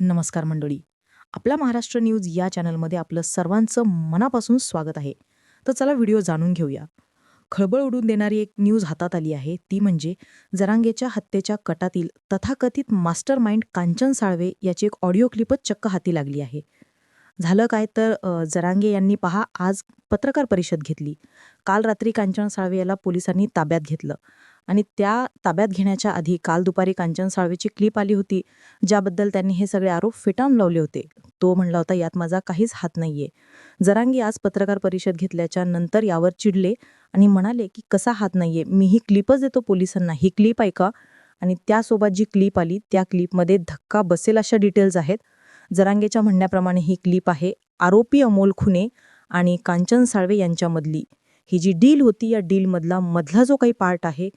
नमस्कार मंडळी. आपला महाराष्ट्र न्यूज या चॅनलमध्ये आपलं सर्वांचं मनापासून स्वागत आहे. तर चला व्हिडिओ जाणून घेऊया. खळबळ उडून देणारी एक न्यूज हातात आली आहे. ती म्हणजे जरांगेच्या हत्येच्या कटातील तथाकथित मास्टर माइंड कांचन साळवे याची एक ऑडिओ क्लिपच चक्क हाती लागली आहे. झालं काय तर जरांगे यांनी पहा आज पत्रकार परिषद घेतली. काल रात्री कांचन साळवे याला पोलिसांनी ताब्यात घेतलं. आणि त्या ताब्यात घेण्याच्या आधी काल दुपारी कांचन साळवेची क्लिप आली होती ज्याबद्दल त्यांनी हे सगळे आरोप फेटाळून लावले होते. तो म्हणला होता यात माझा काहीच हात नाहीये. जरांगी आज पत्रकार परिषद घेतल्याच्या नंतर यावर चिडले आणि म्हणाले की कसा हात नाहीये? मी ही क्लिपच देतो पोलिसांना. ही क्लिप ऐका. आणि त्यासोबत जी क्लिप आली त्या क्लिपमध्ये धक्का बसेल अशा डिटेल्स आहेत. जरांगेच्या म्हणण्याप्रमाणे ही क्लिप आहे आरोपी अमोल खुने आणि कांचन साळवे यांच्यामधली. ही जी डील होती या डीलमधला मधला जो काही पार्ट आहे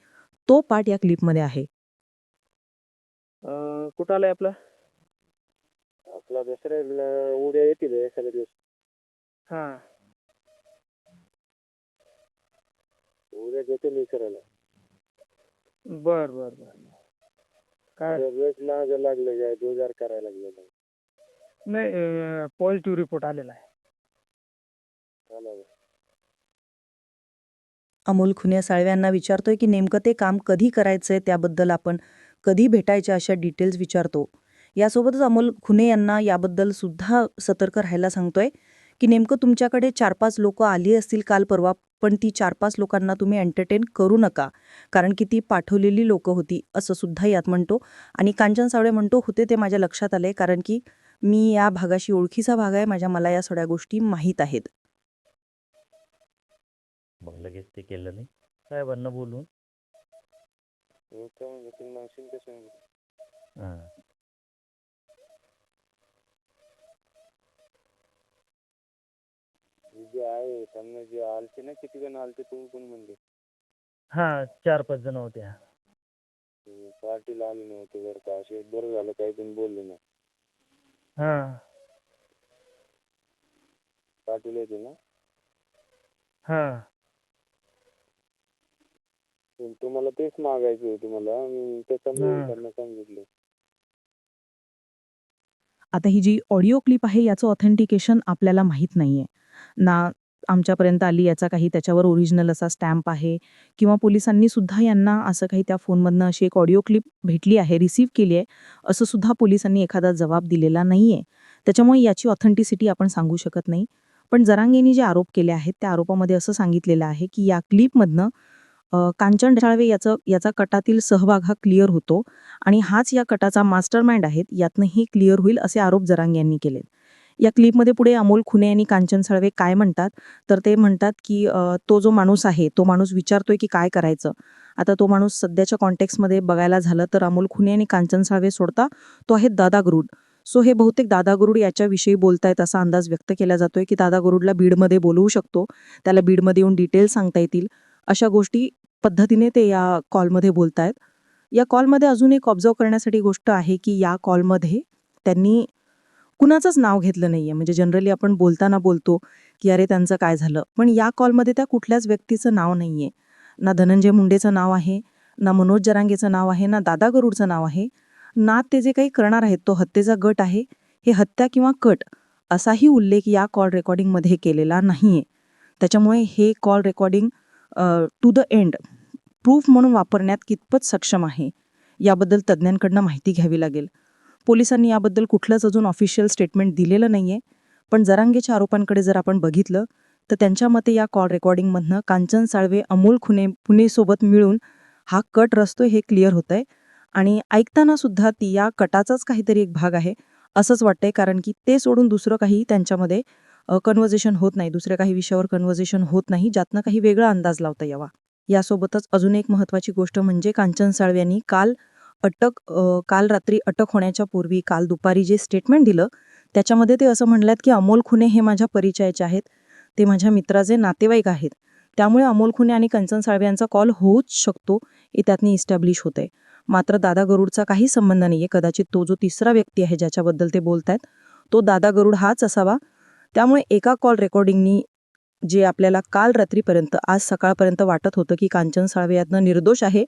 तो पार्ट या क्लिपमध्ये आहे. अं, कुठं आलाय आपला? आपला दसरा उद्या येतील एखाद्या दिवस हा. उद्या देतो मी करायला. बर बर बर. काय? वेट लाग लागलं काय जोजार करायला लागलं नाही पॉझिटिव्ह रिपोर्ट आलेला आहे. अमोल खुन्या साळव्यांना विचारतोय की नेमकं ते काम कधी करायचं आहे त्याबद्दल आपण कधी भेटायच्या अशा डिटेल्स विचारतो. यासोबतच अमोल खुने यांना याबद्दल सुद्धा सतर्क राहायला सांगतोय की नेमकं तुमच्याकडे चार पाच लोक आली असतील काल परवा पण ती चार पाच लोकांना तुम्ही एंटरटेन करू नका कारण की ती पाठवलेली लोक होती असं सुद्धा यात म्हणतो. आणि कांचन सावळे म्हणतो होते ते माझ्या लक्षात आले कारण की मी या भागाशी ओळखीचा भाग आहे माझ्या मला या सगळ्या गोष्टी माहीत आहेत. मग लगेच ते केलं नाही. साहेबांना बोलून. हो म्हणजे हां. जे आहे त्यांना जे आलते ना किती जण आलते तुम्ही कोण म्हणले. हां चार पाच जण होते ते पार्टीला आले नव्हते जर का असे बरं झालं काही तुम्ही बोलले ना हा. पार्टीला येते ना? हा. तुम्हाला तेच मागायचं होतं मला मी त्याच्यामुळे. त्यांना सांगितलं. आता ही जी ऑडिओ क्लिप आहे याचं ऑथेंटिकेशन आपल्याला माहीत नाहीये. ना आमच्यापर्यंत आली याचा काही त्याच्यावर ओरिजिनल असा स्टॅम्प आहे किंवा पोलिसांनी सुद्धा यांना असं काही त्या फोनमधनं अशी एक ऑडिओ क्लिप भेटली आहे रिसीव्ह केली आहे असं सुद्धा पोलिसांनी एखादा जबाब दिलेला नाहीये. त्याच्यामुळे याची ऑथेंटिसिटी आपण सांगू शकत नाही. पण जरांगेनी जे आरोप केले आहेत त्या आरोपामध्ये असं सांगितलेलं आहे की या क्लिपमधनं कांचन ढाळवे याचं याचा कटातील सहभाग हा क्लिअर होतो आणि हाच या कटाचा मास्टर माइंड आहेत यातनंही क्लिअर होईल असे आरोप जरांग यांनी केलेत. या क्लिपमध्ये पुढे अमोल खुने आणि कांचन साळवे काय म्हणतात? तर ते म्हणतात की तो जो माणूस आहे तो माणूस विचारतोय की काय करायचं? आता तो माणूस सध्याच्या कॉन्टेक्स्टमध्ये बघायला झालं तर अमोल खुने आणि कांचन साळवे सोडता तो आहे दादा गरुड. सो हे बहुतेक दादा गरुड याच्याविषयी बोलतायत असा अंदाज व्यक्त केला जातोय की दादा गरुडला बीडमध्ये बोलवू शकतो. त्याला बीडमध्ये येऊन डिटेल्स सांगता येतील. अशा गोष्टी पद्धतीने ते या कॉलमध्ये बोलत आहेत या कॉलमध्ये अजून एक ऑब्झर्व करण्यासाठी गोष्ट आहे की या कॉलमध्ये त्यांनी कुणाचंच नाव घेतलं नाही आहे म्हणजे जनरली आपण बोलताना बोलतो की अरे त्यांचं काय झालं? पण या कॉलमध्ये त्या कुठल्याच व्यक्तीचं नाव नाही आहे ना धनंजय मुंडेचं नाव आहे ना मनोज जरांगेचं नाव आहे ना दादा गरुडचं नाव आहे. ना ते जे काही करणार आहेत तो हत्येचा गट आहे. हे हत्या किंवा कट असाही उल्लेख या कॉल रेकॉर्डिंगमध्ये केलेला नाही आहे त्याच्यामुळे हे call recording to the end proof म्हणून वापरण्यात कितपत सक्षम आहे याबद्दल तज्ज्ञांकडनं माहिती घ्यावी लागेल. पोलिसांनी याबद्दल कुठलंच अजून ऑफिशियल स्टेटमेंट दिलेलं नाहीये पण जरांगेच्या आरोपांकडे जर आपण बघितलं तर त्यांच्या मते या कॉल रेकॉर्डिंगमधनं कांचन साळवे अमोल खुने पुणेसोबत मिळून हा कट रचतोय हे क्लिअर होतंय. आणि ऐकताना सुद्धा ती या कटाचाच काहीतरी एक भाग आहे असंच वाटतंय कारण की ते सोडून दुसरं काही त्यांच्यामध्ये कन्व्हर्जेशन होत नाही. दुसऱ्या काही विषयावर कन्व्हर्जेशन होत नाही ज्यातनं काही वेगळा अंदाज लावता यावा. यासोबतच अजून एक महत्वाची गोष्ट म्हणजे कांचन साळवे यांनी काल अटक काल रात्री अटक होण्याच्या पूर्वी काल दुपारी जे स्टेटमेंट दिलं त्याच्यामध्ये ते असं म्हणल्यात की अमोल खुने हे माझ्या परिचयाचे आहेत. ते माझ्या मित्राचे नातेवाईक आहेत. त्यामुळे अमोल खुने आणि कंचन साळवे यांचा कॉल होऊच शकतो हे त्यातनी इस्टॅब्लिश होतंय. मात्र दादा गरुडचा काही संबंध नाही आहे कदाचित तो जो तिसरा व्यक्ती आहे ज्याच्याबद्दल ते बोलत आहेत तो दादा गरुड हाच असावा. त्यामुळे एका कॉल रेकॉर्डिंगनी जे आपल्याला काल रात्रीपर्यंत आज सकाळपर्यंत वाटत होतं की कांचन साळवे यातनं निर्दोष आहे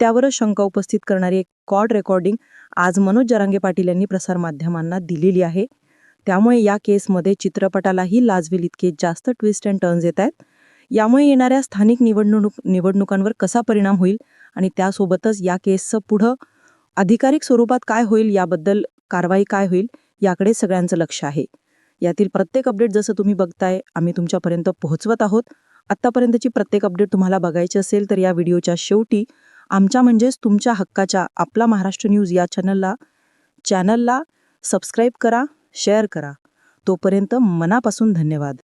त्यावरच शंका उपस्थित करणारी एक कॉड रेकॉर्डिंग आज मनोज जरांगे पाटील यांनी प्रसारमाध्यमांना दिलेली आहे. त्यामुळे या केसमध्ये चित्रपटालाही लाजवेल इतके जास्त ट्विस्ट अँड टर्न्स येत आहेत. यामुळे येणाऱ्या स्थानिक निवडणूक निवडणुकांवर कसा परिणाम होईल आणि त्यासोबतच या केसचं पुढं अधिकारिक स्वरूपात काय होईल याबद्दल कारवाई काय होईल याकडे सगळ्यांचं लक्ष आहे. यातील प्रत्येक अपडेट जसं तुम्ही बघताय आम्ही तुमच्यापर्यंत पोहोचवत आहोत. आत्तापर्यंतची प्रत्येक अपडेट तुम्हाला बघायची असेल तर या व्हिडिओच्या शेवटी आमच्या म्हणजेच तुमच्या हक्काच्या आपला महाराष्ट्र न्यूज या चॅनलला चॅनलला सबस्क्राईब करा शेअर करा. तोपर्यंत मनापासून धन्यवाद.